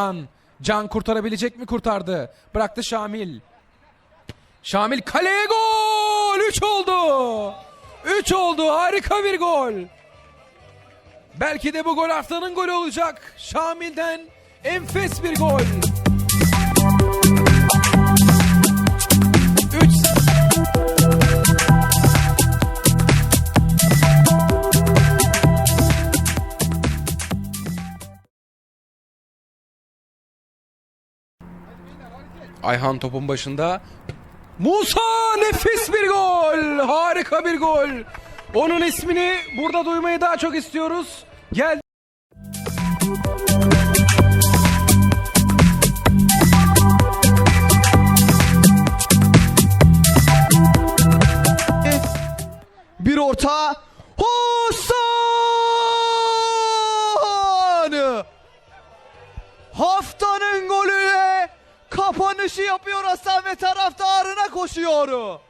Can. Can kurtarabilecek mi? Kurtardı. Bıraktı Şamil. Şamil kaleye gol! 3 oldu. 3 oldu. Harika bir gol. Belki de bu gol haftanın golü olacak. Şamil'den enfes bir gol. Ayhan topun başında. Musa nefis bir gol. Harika bir gol. Onun ismini burada duymayı daha çok istiyoruz. Gel. Bir orta. Hasan! Kapanışı yapıyor Hasan ve taraftarına koşuyor.